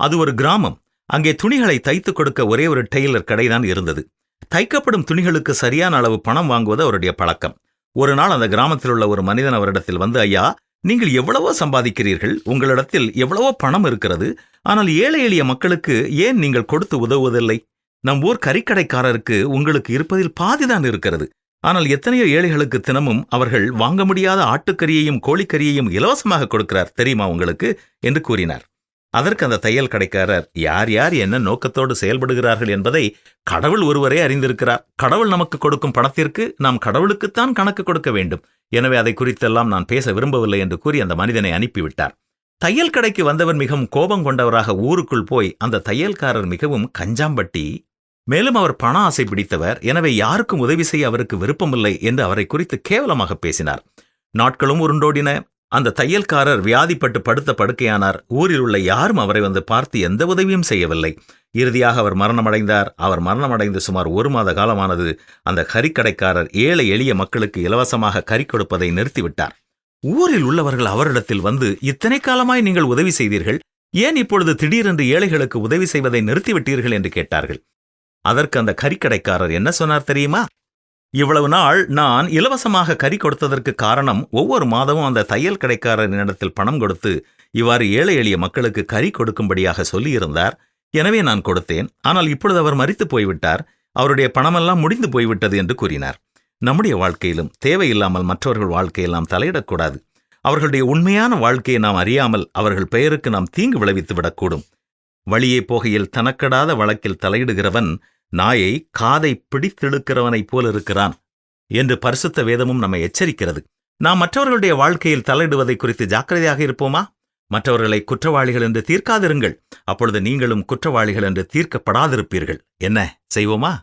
அது ஒரு கிராமம். அங்கே துணிகளை தைத்துக் கொடுக்க ஒரே ஒரு டெய்லர் கடைதான் இருந்தது. தைக்கப்படும் துணிகளுக்கு சரியான அளவு பணம் வாங்குவது அவருடைய பழக்கம். ஒரு நாள் அந்த கிராமத்தில் உள்ள ஒரு மனிதன் அவரிடத்தில் வந்து ஐயா நீங்கள் எவ்வளவோ சம்பாதிக்கிறீர்கள் உங்களிடத்தில் எவ்வளவோ பணம் இருக்கிறது ஆனால் ஏழை எளிய மக்களுக்கு ஏன் நீங்கள் கொடுத்து உதவுவதில்லை? நம் ஊர் கறிக்கடைக்காரருக்கு உங்களுக்கு இருப்பதில் பாதிதான் இருக்கிறது. ஆனால் எத்தனையோ ஏழைகளுக்கு தினமும் அவர்கள் வாங்க முடியாத ஆட்டுக்கறியையும் கோழிக்கறியையும் இலவசமாக கொடுக்கிறார் தெரியுமா உங்களுக்கு? என்று கூறினார். அதற்கு அந்த தையல் கடைக்காரர் யார் யார் என்ன நோக்கத்தோடு செயல்படுகிறார்கள் என்பதை கடவுள் ஒருவரே அறிந்திருக்கிறார். கடவுள் நமக்கு கொடுக்கும் பணத்திற்கு நாம் கடவுளுக்குத்தான் கணக்கு கொடுக்க வேண்டும். எனவே அதை குறித்தெல்லாம் நான் பேச விரும்பவில்லை என்று கூறி அந்த மனிதனை அனுப்பிவிட்டார். தையல் கடைக்கு வந்தவர் மிகவும் கோபம் கொண்டவராக ஊருக்குள் போய் அந்த தையல்காரர் மிகவும் கஞ்சாம்பட்டி மேலும் அவர் பண ஆசை பிடித்தவர். எனவே யாருக்கும் உதவி செய்ய அவருக்கு விருப்பமில்லை என்று அவரை குறித்து கேவலமாக பேசினார். நாட்களும் உருண்டோடின. அந்த தையல்காரர் வியாதிப்பட்டு படுத்த படுக்கையானார். ஊரில் உள்ள யாரும் அவரை வந்து பார்த்து எந்த உதவியும் செய்யவில்லை. இறுதியாக அவர் மரணமடைந்தார். அவர் மரணமடைந்து சுமார் ஒரு மாத காலமானது அந்த கறிக்கடைக்காரர் ஏழை எளிய மக்களுக்கு இலவசமாக கறி கொடுப்பதை நிறுத்திவிட்டார். ஊரில் உள்ளவர்கள் அவரிடத்தில் வந்து இத்தனை காலமாய் நீங்கள் உதவி செய்தீர்கள்? ஏன் இப்பொழுது திடீரென்று ஏழைகளுக்கு உதவி செய்வதை நிறுத்திவிட்டீர்கள்? என்று கேட்டார்கள். அதற்கு அந்த கறிக்கடைக்காரர் என்ன சொன்னார் தெரியுமா? இவ்வளவு நாள் நான் இலவசமாக கறி கொடுத்ததற்கு காரணம் ஒவ்வொரு மாதமும் அந்த தையல் கடைக்காரனிடத்தில் பணம் கொடுத்து இவ்வாறு ஏழை எளிய மக்களுக்கு கறி கொடுக்கும்படியாக சொல்லியிருந்தார். எனவே நான் கொடுத்தேன். ஆனால் இப்பொழுது அவர் மறித்து போய்விட்டார். அவருடைய பணமெல்லாம் முடிந்து போய்விட்டது என்று கூறினார். நம்முடைய வாழ்க்கையிலும் தேவையில்லாமல் மற்றவர்கள் வாழ்க்கையெல்லாம் தலையிடக்கூடாது. அவர்களுடைய உண்மையான வாழ்க்கையை நாம் அறியாமல் அவர்கள் பெயருக்கு நாம் தீங்கு விளைவித்து விடக்கூடும் வழியே போகையில் தனக்கடாத வழக்கில் தலையிடுகிறவன் நாயை காதை பிடித்திழுக்கிறவனைப் போல இருக்கிறான் என்று பரிசுத்த வேதமும் நம்மை எச்சரிக்கிறது. நாம் மற்றவர்களுடைய வாழ்க்கையில் தலையிடுவதை குறித்து ஜாக்கிரதையாக இருப்போமா? மற்றவர்களை குற்றவாளிகள் என்று தீர்க்காதிருங்கள். அப்பொழுது நீங்களும் குற்றவாளிகள் என்று தீர்க்கப்படாதிருப்பீர்கள். என்ன செய்வோமா?